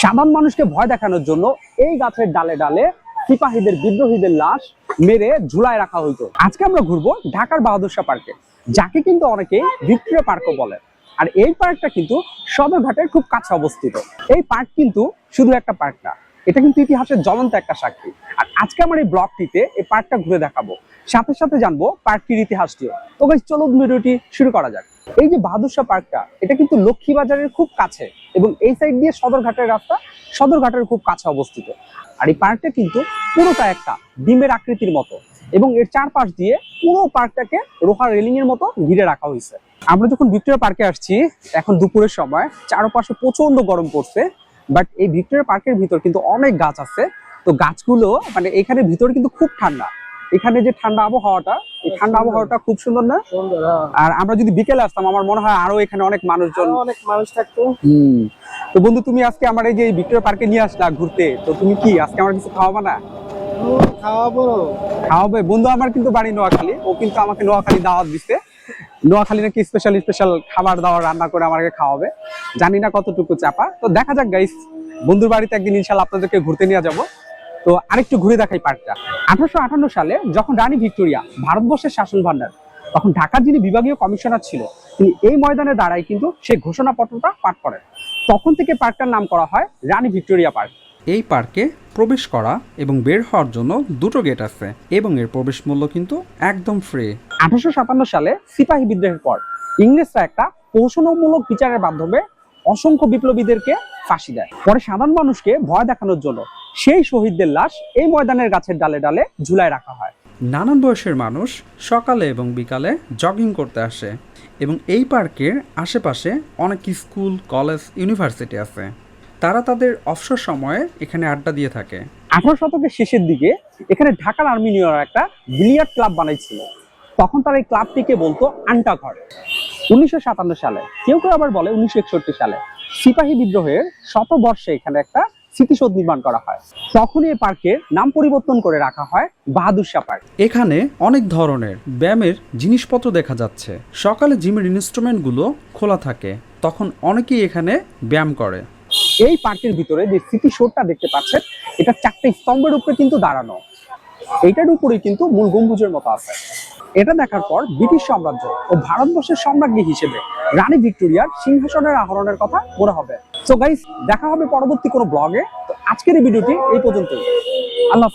সাধারণ মানুষকে ভয় দেখানোর জন্য এই গাছের ডালে ডালে সিপাহীদের, বিদ্রোহীদের লাশ মেরে ঝুলায় রাখা হইতো। আজকে আমরা ঘুরবো ঢাকার বাহাদুর শাহ পার্কে, যাকে কিন্তু অনেকে ভিক্টোরিয়া পার্কও বলে। আর এই পার্কটা কিন্তু সদরঘাটের খুব কাছে অবস্থিত। এই পার্ক কিন্তু শুধু একটা পার্ক না, এটা কিন্তু ইতিহাসের জ্বলন্ত একটা সাক্ষী। আর আজকে আমার এই ব্লগটিতে এই পার্কটা ঘুরে দেখাবো। সাথে সাথে জানব পার্কটির ইতিহাসটিও তো গাইস চলো ভিডিওটি শুরু করা যাক। এই যে বাহাদুর শাহ পার্কটা, এটা কিন্তু লক্ষ্মীবাজারের খুব কাছে এবং এই সাইড দিয়ে সদরঘাটের রাস্তা সদরঘাটের খুব কাছে অবস্থিত। আর এই পার্কটা কিন্তু পুরোটা একটা ডিমের আকৃতির মতো এবং এর চারপাশ দিয়ে পুরো পার্কটাকে রোহা রেলিং এর মতো ঘিরে রাখা হয়েছে। আমরা যখন ভিক্টোরিয়া পার্কে আসছি, এখন দুপুরের সময়, চারপাশে প্রচণ্ড গরম পড়ছে বাট এই ভিক্টোরিয়া পার্কের ভিতর কিন্তু অনেক গাছ আছে। তো গাছগুলো মানে এখানে ভিতর কিন্তু খুব ঠান্ডা। এখানে যে ঠান্ডা আবহাওয়াটা এই ঠান্ডা আবহাওয়াটা খুব সুন্দর না? হ্যাঁ। আর আমরা যদি বিকেলে আসতাম আমার মনে হয় আরও এখানে অনেক মানুষজন অনেক মানুষ থাকতো। হুম। তো বন্ধু তুমি আজকে আমার এই যে ভিক্টোরিয়া পার্কে নিয়ে আসলা ঘুরতে তো তুমি কি আজকে আমার কিছু খাওয়াবা না? খাওয়াবো। খাওয়াবে। বন্ধু আমার কিন্তু বাড়ি নোয়াখালী ও কিন্তু আমাকে নোয়াখালী দাওয়াত দিচ্ছে নোয়াখালী নাকি স্পেশাল স্পেশাল খাবার দাবার রান্না করে আমাকে খাওয়াবে। জানি না কতটুকু চাপা। তো দেখা যাক গাইস বন্ধুর বাড়িতে একদিন ইনশাল্লাহ আপনাদেরকে ঘুরতে নিয়ে যাব। তো আরেকটু ঘুরে দেখাই পার্কটা। আঠারোশো আটান্ন সালে যখন রানী ভিক্টোরিয়া ভারতবর্ষের শাসন ভান্ডার তখন ঢাকার যিনি বিভাগীয় কমিশনার ছিল তিনি এই ময়দানে দাঁড়ায় কিন্তু সেই ঘোষণাপত্রটা পাঠ করেন। তখন থেকে পার্কটার নাম করা হয় রানী ভিক্টোরিয়া পার্ক। এই পার্কে প্রবেশ করা এবং বের হওয়ার জন্য দুটো গেট আছে এবং এর প্রবেশ মূল্য কিন্তু একদম ফ্রি আঠারোশো সাতান্ন সালে সিপাহী বিদ্রোহের পর ইংরেজরা একটা কৌশলমূলক বিচারের মাধ্যমে অসংখ্য বিপ্লবীদেরকে ফাঁসি দেয়। পরে সাধারণ মানুষকে ভয় দেখানোর জন্য সেই শহীদদের লাশ এই ময়দানের গাছের ডালে ডালে ঝুলায় রাখা হয়। নানান বয়সের মানুষ সকালে এবং বিকালে জগিং করতে আসে এবং এই পার্কের আশেপাশে অনেক স্কুল কলেজ ইউনিভার্সিটি আছে। তারা তাদের অবসর সময়ে এখানে আড্ডা দিয়ে থাকে। আঠারো শতকের শেষের দিকে এখানে ঢাকার আর্মিনীয়রা একটা বিলিয়ার্ড ক্লাব বানাইছিল। তখন তারা এই ক্লাবটিকে বলতো আন্টা ঘর। উনিশশো সাতান্ন সালে কেউ কেউ আবার বলে উনিশশো একষট্টি সালে। সিপাহী বিদ্রোহের শতবর্ষে এখানে একটা স্মৃতিসৌধ নির্মাণ করা হয়। তখনই এই পার্কের নাম পরিবর্তন করে রাখা হয় বাহাদুর শাহ পার্ক। এখানে অনেক ধরনের ব্যায়ামের জিনিসপত্র দেখা যাচ্ছে। সকালে জিমের ইনস্ট্রুমেন্টগুলো খোলা থাকে তখন অনেকেই এখানে ব্যায়াম করে। এই পার্কের ভিতরে যে স্মৃতিসৌধটা দেখতে পাচ্ছেন এটা চারটে স্তম্ভের উপরে কিন্তু দাঁড়ানো। এইটার উপরেই কিন্তু মূল গম্বুজের মতো আছে। এটা দেখার পর ব্রিটিশ সাম্রাজ্য ও ভারতবর্ষের সম্রাজ্ঞী হিসেবে রানী ভিক্টোরিয়ার সিংহাসনের আহরণের কথা মনে হবে। সো গাইস দেখা হবে পরবর্তী কোনো ব্লগে তো আজকের এই ভিডিওটি এই পর্যন্তই। আল্লাহ